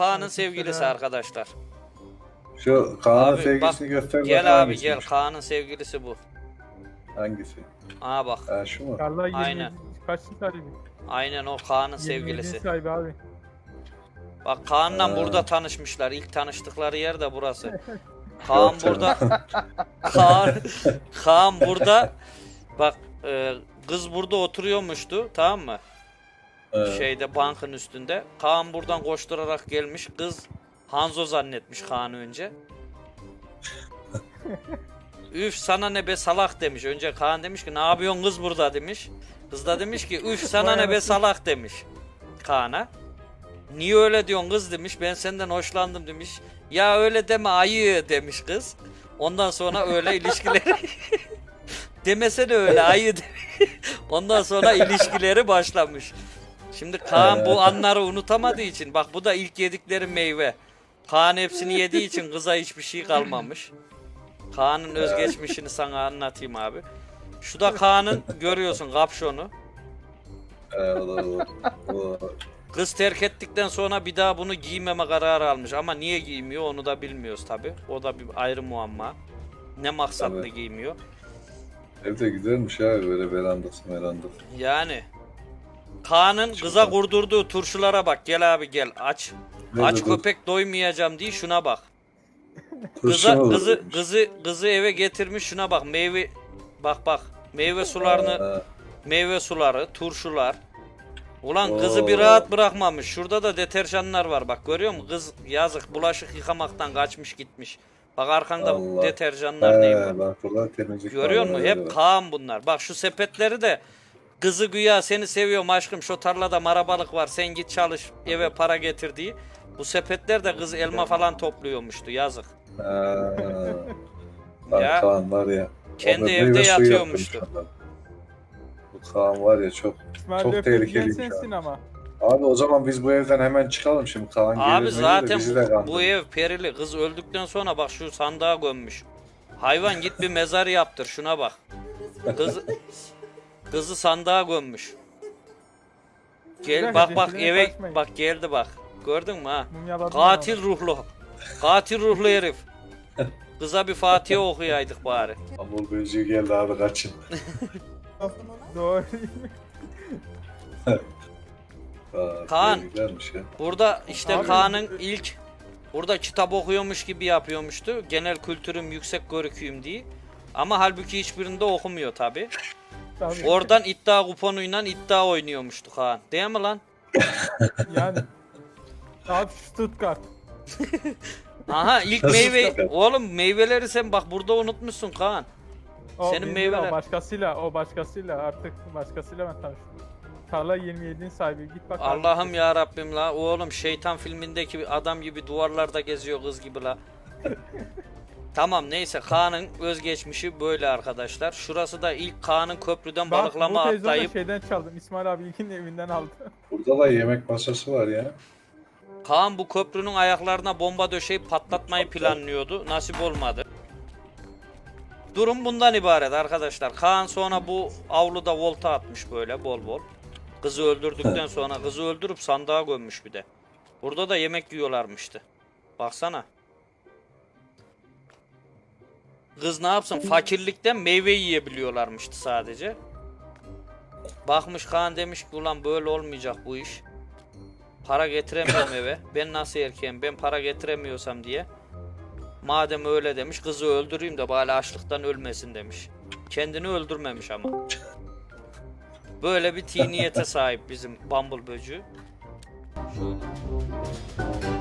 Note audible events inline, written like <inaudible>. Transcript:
Kaan'ın sevgilisi arkadaşlar. Şu Kaan'ın Abi, sevgilisini göster Gel abi gel. Kaan'ın sevgilisi bu. Hangisi? Aa bak. Ha şu mu? Karla 27 Aynen. kaç sahibi? Aynen o Kaan'ın 27'nin sevgilisi. sahibi abi. Bak Kaan'la Ha. burada tanışmışlar. İlk tanıştıkları yer de burası. <laughs> Kaan Yok canım. burada. <laughs> Kaan, Kaan burada. Bak e, kız burada oturuyormuştu tamam mı? Evet. Şeyde bankın üstünde. Kaan buradan koşturarak gelmiş. Kız Hanzo zannetmiş Kaan'ı önce. <laughs> Üf sana ne be salak demiş. Önce Kaan demiş ki ne yapıyorsun kız burada demiş. Kız da demiş ki üf <laughs> sana ne be salak demiş Kaan'a. Niye öyle diyorsun kız demiş. Ben senden hoşlandım demiş. Ya öyle deme ayı demiş kız. Ondan sonra öyle ilişkileri <laughs> demesene öyle ayı de- Ondan sonra ilişkileri başlamış. Şimdi Kaan bu anları unutamadığı için bak bu da ilk yedikleri meyve. Kaan hepsini yediği için kıza hiçbir şey kalmamış. Kaan'ın özgeçmişini sana anlatayım abi. Şu da Kaan'ın görüyorsun kapşonu. Kız terk ettikten sonra bir daha bunu giymeme kararı almış ama niye giymiyor onu da bilmiyoruz tabi. O da bir ayrı muamma. Ne maksatla Tabii. giymiyor. Ev de güzelmiş abi böyle verandası merandası. Yani Kaan'ın kıza kurdurduğu turşulara bak gel abi gel aç. Nerede Aç dur? köpek doymayacağım diye şuna bak. Kıza, kızı kızı kızı eve getirmiş şuna bak meyve bak bak meyve sularını meyve suları turşular. Ulan kızı Oo. bir rahat bırakmamış. Şurada da deterjanlar var bak görüyor musun? Kız yazık bulaşık yıkamaktan kaçmış gitmiş. Bak arkanda Allah. deterjanlar ne var? He, bak burada temizlik Görüyor musun? Hep var. Kaan bunlar. Bak şu sepetleri de kızı güya seni seviyorum aşkım şu tarlada marabalık var sen git çalış eve para getir diye. Bu sepetler de kız elma falan topluyormuştu yazık. Ha. Lan Ya, Kaan var ya. kendi evde meyve suyu yatıyormuştu. Bu Kaan var ya çok. İsmail Çok Löfven tehlikeliymiş sensin ama. Abi o zaman biz bu evden hemen çıkalım şimdi Kaan gelir Abi gelir de zaten bizi de bu, kandırır. bu ev perili. Kız öldükten sonra bak şu sandığa gömmüş. Hayvan git bir mezar yaptır şuna bak. Kız kızı sandığa gömmüş. Gel bak bak eve kaçmayın. bak geldi bak. Gördün mü ha? Katil ruhlu. Katil ruhlu herif. Kıza bir Fatiha okuyaydık bari. Amur böceği geldi abi kaçın. <laughs> Doğru. Aa, Kaan. Güzelmiş ya. Burada işte Abi- Kaan'ın ilk burada kitap okuyormuş gibi yapıyormuştu. Genel kültürüm yüksek görüküyüm diye. Ama halbuki hiçbirinde okumuyor tabi. Tabii. Oradan iddia kuponuyla iddia oynuyormuştu Kaan. Değil mi lan? <laughs> Yani. Abi Stuttgart. <laughs> Aha ilk meyve oğlum meyveleri sen bak burada unutmuşsun Kaan. O Senin meyveler. O başkasıyla, o başkasıyla artık başkasıyla ben tanıştım. Tarla 27'nin sahibi. Git bak. Allah'ım ya Rabbim la. Oğlum şeytan filmindeki adam gibi duvarlarda geziyor kız gibi la. <laughs> tamam neyse Kaan'ın özgeçmişi böyle arkadaşlar. Şurası da ilk Kaan'ın köprüden Bak, balıklama bu televizyonu da atlayıp şeyden çaldım. İsmail abi ilkin evinden aldı. <laughs> Burada da yemek masası var ya. Kaan bu köprünün ayaklarına bomba döşeyip patlatmayı planlıyordu. Nasip olmadı. Durum bundan ibaret arkadaşlar. Kaan sonra bu avluda volta atmış böyle bol bol. Kızı öldürdükten sonra kızı öldürüp sandığa gömmüş bir de. Burada da yemek yiyorlarmıştı. Baksana. Kız ne yapsın? Fakirlikten meyve yiyebiliyorlarmıştı sadece. Bakmış Kaan demiş ki ulan böyle olmayacak bu iş. Para getiremiyorum eve. Ben nasıl erkeğim? Ben para getiremiyorsam diye. Madem öyle demiş kızı öldüreyim de bari açlıktan ölmesin demiş. Kendini öldürmemiş ama. Böyle bir tiniyete sahip bizim Bumble böcüğü. Şöyle.